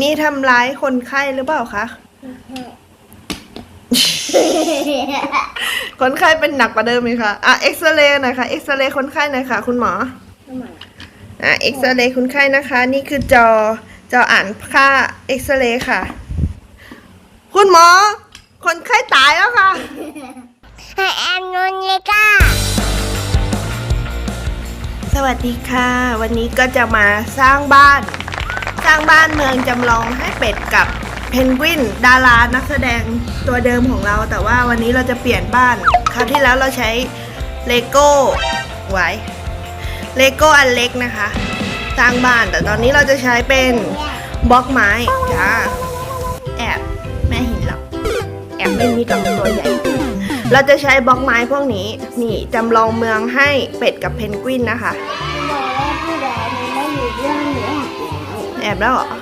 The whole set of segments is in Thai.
นี่ทำร้ายคนไข้หรือเปล่าคะ คนไข้เป็นหนักกว่าเดิมไหมคะ อะเอ็กซเรย์หน่อยค่ะ เอ็กซเรย์คนไข้หน่อยค่ะ คุณหมอ อะเอ็กซเรย์คนไข้นะคะ นี่คือจอ จออ่านค่าเอ็กซเรย์ค่ะ คุณหมอ คนไข้ตายแล้วค่ะให้แอมนุนเลยก้าสวัสดีค่ะ วันนี้ก็จะมาสร้างบ้าน สร้างบ้านเมืองจำลองให้เป็ดกับเพนกวินดารานักแสดงตัวเดิมของเรา แต่ว่าวันนี้เราจะเปลี่ยนบ้าน คราวที่แล้วเราใช้เลโก้ไว้เลโก้อันเล็กนะคะ สร้างบ้านแต่ตอนนี้เราจะใช้เป็นบล็อกไม้จ้าแอบแม่เห็นหรอกแอบไม่มีกับตัวใหญ่ เราจะใช้บล็อกไม้พวกนี้นี่จำลองเมืองให้เป็ดกับเพนกวินนะคะ แอบแล้วแอบแล้วเหรอ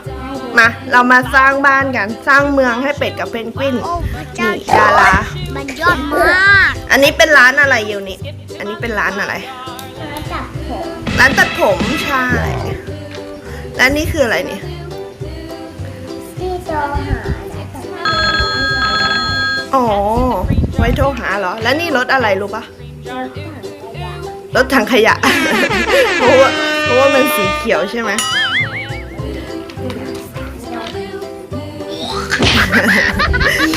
มา เรามาสร้างบ้านกัน สร้างเมืองให้เป็ดกับเพนกวิน โอ้พระเจ้านี่ดารา มันยอดมากอันนี้เป็นร้านอะไรอยู่นี่ อันนี้เป็นร้านอะไร มาจับผมร้านตัดผมใช่ และนี่คืออะไรเนี่ย ที่โตหาและจับผมอ๋อ ไว้โทรหาเหรอ แล้วนี่รถอะไรรู้ปะแล้วถังขยะรถถังขยะ เพราะว่าเพราะว่ามันสีเขียวใช่ไหม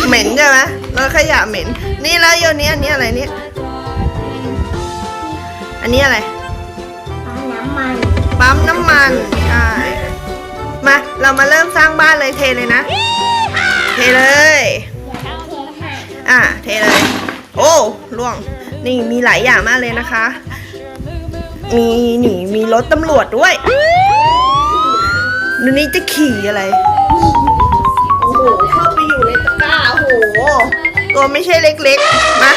เหม็นใช่ไหมรถขยะเหม็น นี่แล้วโยนี้อันนี้อะไรเนี่ย อันนี้อะไร น้ำมัน ปั๊มน้ำมัน ใช่ มา เรามาเริ่มสร้างบ้านเลยเทเลยนะ เทเลยอย่าเทหาอะ เทเลย โอ้ล่วง นี่มีหลายอย่างมากเลยนะคะ มีนี่มีรถตำรวจด้วยดูนี่จะขี่อะไร ตัวไม่ใช่เล็กๆ มา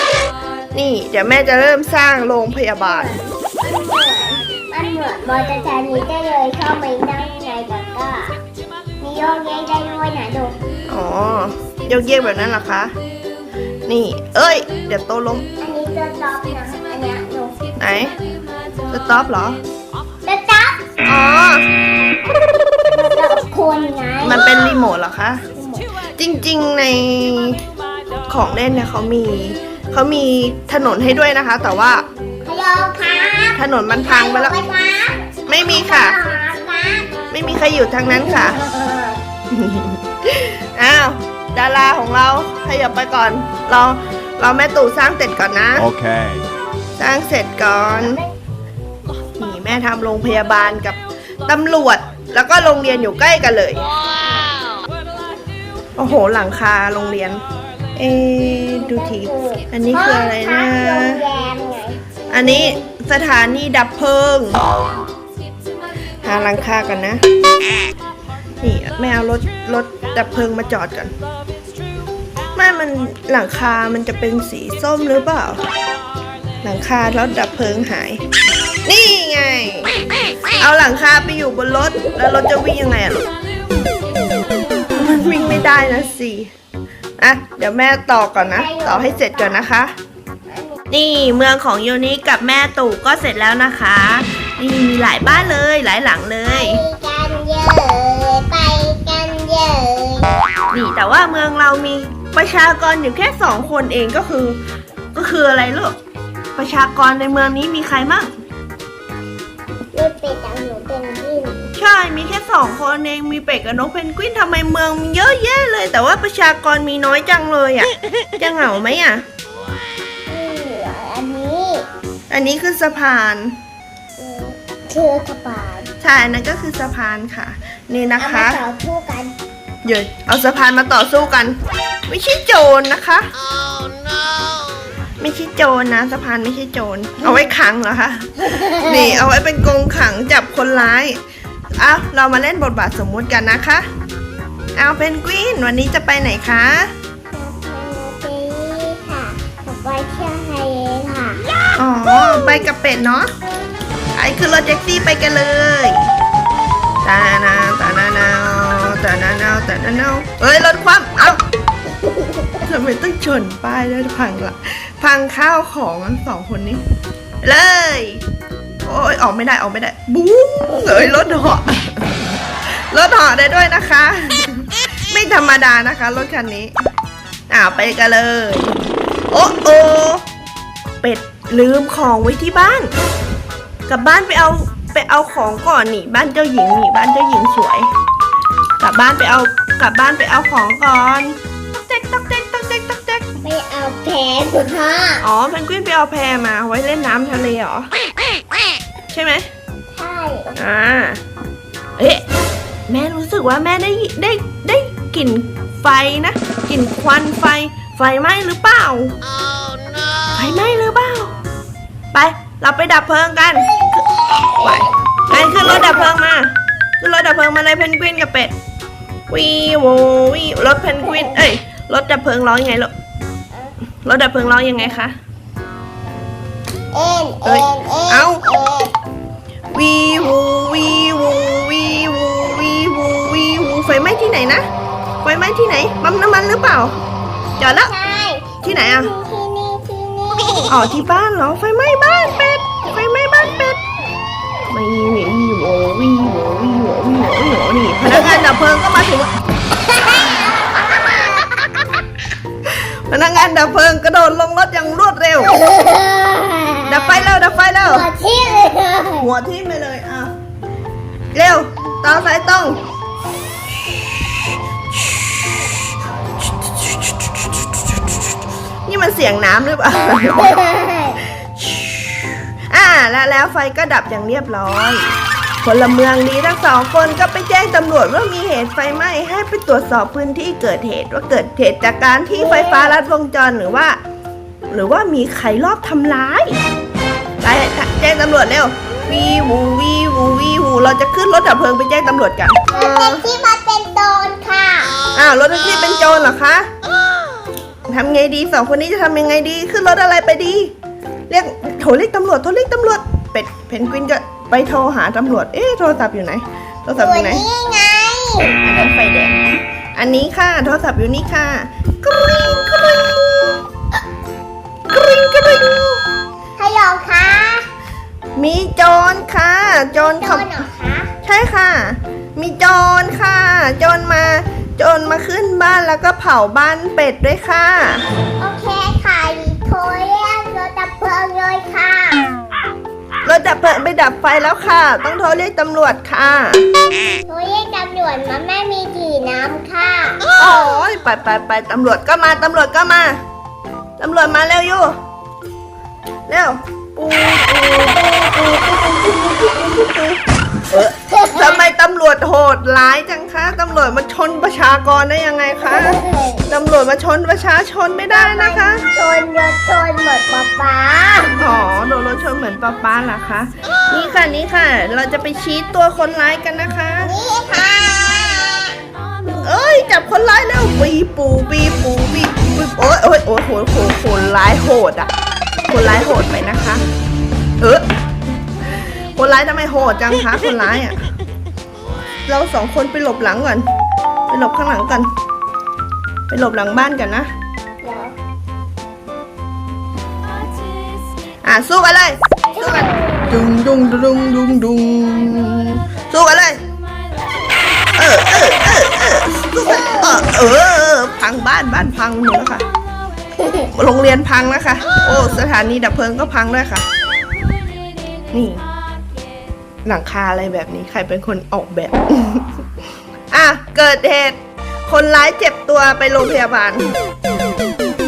นี่ เดี๋ยวแม่จะเริ่มสร้างโรงพยาบาล มันเหมือนมอเตอร์ไซค์นี้ได้เลยเข้าไปนั่งในตะกร้ามีโยกเย้ได้ด้วยนะดูอ๋อโยกเยกแบบนั้นเหรอคะ นี่ เอ้ย เดี๋ยวโตลงอันนี้ตัวท็อปนะ อันเนี้ยดูไหนสต็อปเหรอตัวท็อปอ๋อตัวคนไง มันเป็นรีโมทเหรอคะ จริงๆใน ของเล่นเนี่ยเขามีเขามีถนนให้ด้วยนะคะ แต่ว่าฮัลโหลครับถนนมันพังไปแล้วไปครับไม่มีค่ะครับไม่มีใครอยู่ทางนั้นค่ะ อ้าวดาราของเราขยับไปก่อน เราเราแม่ตู่สร้างเสร็จก่อนนะ Okay. สร้างเสร็จก่อนนี่แม่ทำโรงพยาบาลกับตำรวจ แล้วก็โรงเรียนอยู่ใกล้กันเลย โอ้โห หลังคาโรงเรียน เอ ดูที อันนี้คืออะไรนะ อันนี้สถานีดับเพลิง หาหลังคากันนะ นี่แม่เอารถรถดับเพลิงมาจอดกันแม่มันหลังคา มันจะเป็นสีส้มหรือเปล่า หลังคาแล้วดับเพลิงหาย นี่ไง เอาหลังคาไปอยู่บนรถ แล้วรถจะวิ่งยังไงอะลูกมันวิ่งไม่ได้นะสิ อะ เดี๋ยวแม่ต่อก่อนนะ ต่อให้เสร็จก่อนนะคะ นี่เมืองของโยนิกับแม่ตู่ก็เสร็จแล้วนะคะ นี่มีหลายบ้านเลยหลายหลังเลย ไปกันเยอะไปกันเยอะนี่แต่ว่าเมืองเรามีประชากรอยู่แค่สองคนเองก็คือ ก็คืออะไรลูกประชากรในเมืองนี้มีใครมั่งรีบไปจังหนูเป็นวิ่งใช่ มีแค่สองคนเองมีเป็ดกับนกเพนกวินทำไมเมืองมีเยอะแยะเลย แต่ว่าประชากรมีน้อยจังเลยอะ่ะ จะเหงาไหมอะ่ะนี่อันนี้อันนี้คือสะพาน อืมคือกระเป๋าใช่อันนั้นก็คือสะพานค่ะ นี่นะเอามาคะ ต่อสู้กันเดี๋ยวเอาสะพานมาต่อสู้กัน ไม่ใช่โจรนะคะ ไม่ใช่โจรนะสะพานไม่ใช่โจร เอาไว้ขังเหรอคะ นี่เอาไว้เป็นกรงขังจับคนร้าย เอาเรามาเล่นบทบาทสมมุติกันนะคะ เอาเพนกวินวันนี้จะไปไหนคะไปค่ะผมไปเที่ยวทะเลค่ะ อ๋อ ไปกับเป็ดเนาะ ไอ้คือรถแท็กซี่ไปกันเลยตานาตานานาตานานาตานานาเอ้ยรถคว่ำเอ้าทำไมต้องชนป้ายด้วยพังละพังข้าวของทั้งสองคนนี้ เลย โอ้ยออกไม่ได้ออกไม่ได้บู๊เอ้ยรถเหาะรถเหอได้ด้วยนะคะ ไม่ธรรมดานะคะรถคันนี้อ่าไปกันเลย โอ้โอเป็ดลืมของไว้ที่บ้าน กลับบ้านไปเอาไปเอาของก่อนนี่บ้านเจ้าหญิงนี่บ้านเจ้าหญิงสวย กลับบ้านไปเอากลับบ้านไปเอาของก่อนต๊อกเจ๊กต๊อกเจ๊กต๊อกเจ๊กต๊อกเจ๊กไปเอาแผลคุณพ่ออ๋อเพนกวินไปเอาแพมาไว้เล่นน้ำทะเลเหรอ ใช่ไหมใช่อ่าเอ๊ะแม่รู้สึกว่าแม่ได้ได้ได้กลิ่นไฟนะกลิ่นควันไฟ ไฟไหม้หรือเปล่าไฟไหม้หรือเปล่า ไปเราไปดับเพลิงกันไปงั้นขึ้นรถดับเพลิงมาขึ้นรถดับเพลิงมาเลยเพนกวินกับเป็ดวีโววีรถเพนกวินเอ้ยรถดับเพลิงร้องยังไงลูกรถดับเพลิงร้องยังไงคะเอ็นเอ้เอ็ยนเอ็นเอ้าเอ็น วีวูวีวูวีวูวีวูวีวูไฟไหม้ที่ไหนนะไฟไหม้ที่ไหนปั๊มน้ำมันหรือเปล่าจอดแล้วใช่ที่ไหนอะที่นี่ที่นี่อ๋อที่บ้านเหรอไฟไหม้บ้านเป็ดไฟไหม้บ้านเป็ดวีวีโววีโววีโววีโววีโวนี่พนักงานดับเพลิงก็มาถึงพนักงานดับเพลิงกระโดดลงรถอย่างรวดเร็ว ดับไฟแล้วดับไฟแล้วหัวที่เลยหัวทิ่มไปเลยอะ เร็วต่อสายตรงนี่มันเสียงน้ำหรือเปล่าอ่าแล้วแล้วไฟก็ดับอย่างเรียบร้อยพลเมืองดีทั้งสองคนก็ไปแจ้งตำรวจว่ามีเหตุไฟไหม้ให้ไปตรวจสอบพื้นที่เกิดเหตุว่าเกิดเหตุจากการที่ไฟฟ้าลัดวงจรหรือว่า หรือว่ามีใครรอบทำร้ายไปแจ้งตำรวจเร็ว วีวูวีวูวีวูเราจะขึ้นรถดับเพลิงไปแจ้งตำรวจกันเป็นที่มาเป็นโดนค่ะอ้าวรถแท็กซี่เป็นโจรเหรอคะทำไงดีสองคนนี้จะทำยังไงดี ขึ้นรถอะไรไปดี เรียกโทรเรียกตำรวจโทรเรียกตำรวจเป็ดเพนกวินก็ไปโทรหาตำรวจเอ๊ะโทรศัพท์อยู่ไหนโทรศัพท์อตัวยู่ไหนนี้ไงอันนั้นไฟแดงอันนี้ค่ะโทรศัพท์อยู่นี่ค่ะกริ๊งกริ๊งกริ๊งกริ๊งฮัลโหลคะ มีโจรค่ะ โจรโดขับนเหรอคะใช่ค่ะ มีโจรค่ะ โจรมา โจรมาขึ้นบ้านแล้วก็เผาบ้านเป็ดด้วยค่ะ โอเคค่ะโทรเรียกรถดับเพลิงเลยค่ะรถดับเพลิงไปดับไฟแล้วค่ะ ต้องโทรเรียกตำรวจค่ะ โทรเรียกตำรวจมาแม่มีกี่น้ำค่ะ โอ้ยไปไปไปตำรวจก็มา ตำรวจก็มา ตำรวจมาเร็วอยู่ เร็ว ทำไมตำรวจโหดร้ายจังคะตำรวจมาชนประชากรได้ยังไงคะตำรวจมาชนประชาชนไม่ได้นะคะ ชนรถชนเหมือนป๊าป๊าอ๋อโดนรถชนเหมือนป๊าป๊าเหรอคะนี่ค่ะนี่ค่ะ เราจะไปชี้ตัวคนร้ายกันนะคะ นี่ค่ะ เอ้ยจับคนร้ายแล้วปีปูปีปูปีปูโอ้ยโอ้ยโอ้ยโหดโหดร้ายโหดอะ คนร้ายโหดไปนะคะ เออคนร้ายทำไมโหดจังคะคนร้ายอะ เราสองคนไปหลบหลังก่อน ไปหลบข้างหลังกัน ไปหลบหลังบ้านกันนะ อะสู้กันเลย สู้กัน ดุงดุงดุงดุงดุงสู้กันเลย เออเออเออเออสู้กันเออเออพังบ้านบ้านพังหมดแล้วค่ะ โรงเรียนพังแล้วค่ะโอ้สถานีดับเพลิงก็พังด้วยค่ะ นี่ หลังคาอะไรแบบนี้ใครเป็นคนออกแบบ อะ เกิดเหตุ คนร้ายเจ็บตัวไปโรงพยาบาล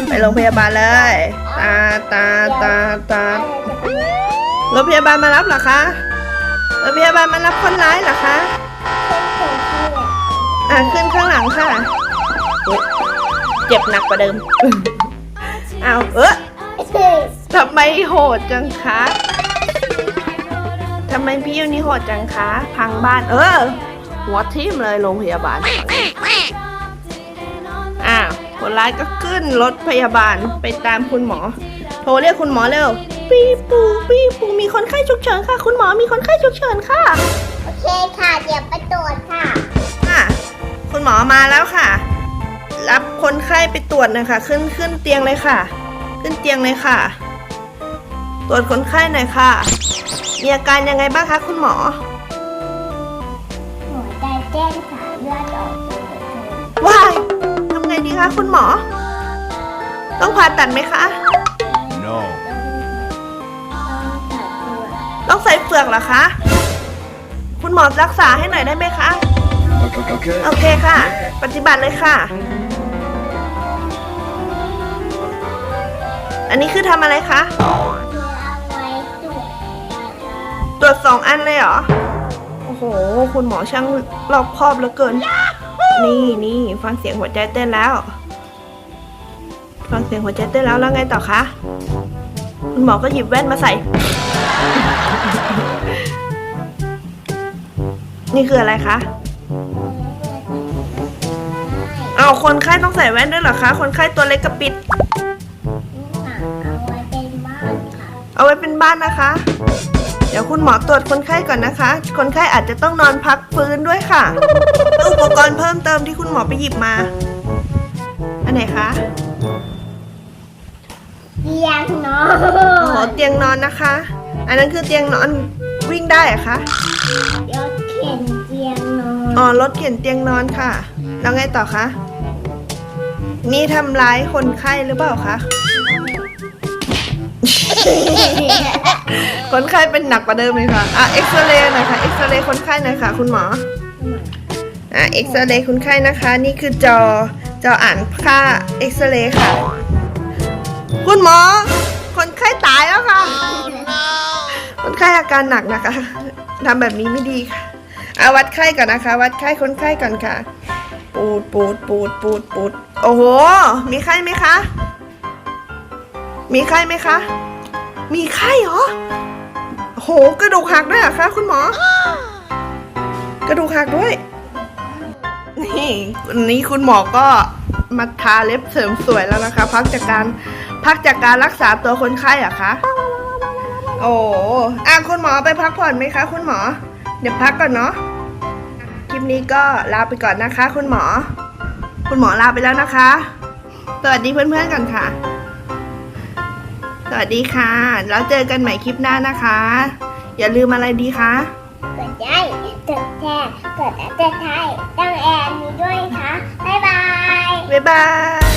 ไปโรงพยาบาลเลย ตาตาตาตารถพยาบาลมารับเหรอคะรถพยาบาลมารับคนร้ายเหรอคะอะขึ้นข้างหลังค่ะ เจ็บหนักกว่าเดิม อ้าวเออทำไมโหดจังคะทำไมพี่ยูนี่โหดจังคะ พังบ้าน เออ หัวทิ่มเลยโรงพยาบาลอ้าวคนร้ายก็ขึ้นรถพยาบาลไปตามคุณหมอ โทรเรียกคุณหมอเร็วปีปูปีปูมีคนไข้ฉุกเฉินค่ะ คุณหมอมีคนไข้ฉุกเฉินค่ะ โอเคค่ะ เดี๋ยวไปตรวจค่ะค่ะคุณหมอมาแล้วค่ะ รับคนไข้ไปตรวจหนะคะ ขึ้นขึ้นเตียงเลยค่ะ ขึ้นเตียงเลยค่ะ ตรวจคนไข้หน่อยค่ะ มีอาการยังไงบ้างคะคุณหมอ หัวใจเต้ต้นขาเลือดออกเลยว้ายทำไงดีคะคุณหมอ ต้องผ่าตัดไหมคะ No. ต้องใส่เฟือกเหรอคะ คุณหมอรักษาให้หน่อยได้ไหมคะ Okay. โอเคค่ะ ปฏิบัติเลยค่ะ อันนี้คือทำอะไรคะคือเอาไว้ตรวจตรวจสองอันเลยเหรอ โอ้โห คุณหมอช่างรอบคอบเหลือเกิน นี่นี่ฟังเสียงหัวใจเต้นแล้ว ฟังเสียงหัวใจเต้นแล้วแล้วไงต่อคะ คุณหมอก็หยิบแว่นมาใส่ นี่คืออะไรคะเอาคนไข้ต้องใส่แว่นด้วยเหรอคะ คนไข้ตัวเล็กกระปิด เอาไว้เป็นบ้านค่ะเอาไว้เป็นบ้านนะคะ เดี๋ยวคุณหมอตรวจคนไข้ก่อนนะคะ คนไข้อาจจะต้องนอนพักฟื้นด้วยค่ะ อุปกรณ์เพิ่มเติมที่คุณหมอไปหยิบมา อันไหนคะเตียงนออ๋อนเตียงนอนนะคะ อันนั้นคือเตียงนอนวิ่งได้เหรอะคะเดี๋ยวเข็นเตียงนอนอ๋อรถเข็นเตียงนอนค่ะ แล้วไงต่อคะ นี่ทำร้ายคนไข้หรือเปล่าคะ คนไข้เป็นหนักกว่าเดิมเลยค่ะ อะ เอ็กซเรย์หน่อยค่ะ เอ็กซเรย์คนไข้หน่อยค่ะ คุณหมอ อะ เอ็กซเรย์คนไข้นะคะ นี่คือจอ จออ่านค่าเอ็กซเรย์ค่ะ คุณหมอ คนไข้ตายแล้วค่ะ คนไข้อาการหนักนะคะ ทำแบบนี้ไม่ดีค่ะเอาวัดไข้ก่อนนะคะ วัดไข้คนไข้ก่อนค่ะ ปูดปูดปูดปูดปูดโอ้โห มีไข้ไหมคะ มีไข้ไหมคะ มีไข้เหรอ โห กระดูกหักด้วยเหรอคะคุณหมอ กระดูกหักด้วย นี่วันนี้คุณหมอก็มาทาเล็บเสริมสวยแล้วนะคะ พักจากการพักจากการรักษาตัวคนไข้อะคะ โอ้อะคุณหมอไปพักผ่อนไหมคะ คุณหมอ เดี๋ยวพักก่อนเนาะ คลิปนี้ก็ลาไปก่อนนะคะ คุณหมอ คุณหมอลาไปแล้วนะคะ สวัสดีเพื่อนๆกันค่ะ สวัสดีค่ะ แล้วเจอกันใหม่คลิปหน้านะคะ อย่าลืมอะไรดีคะกดได้กดแชร์กดติดตามตั้งแอนนี้ด้วยค่ะ บ๊ายบาย บ๊ายบาย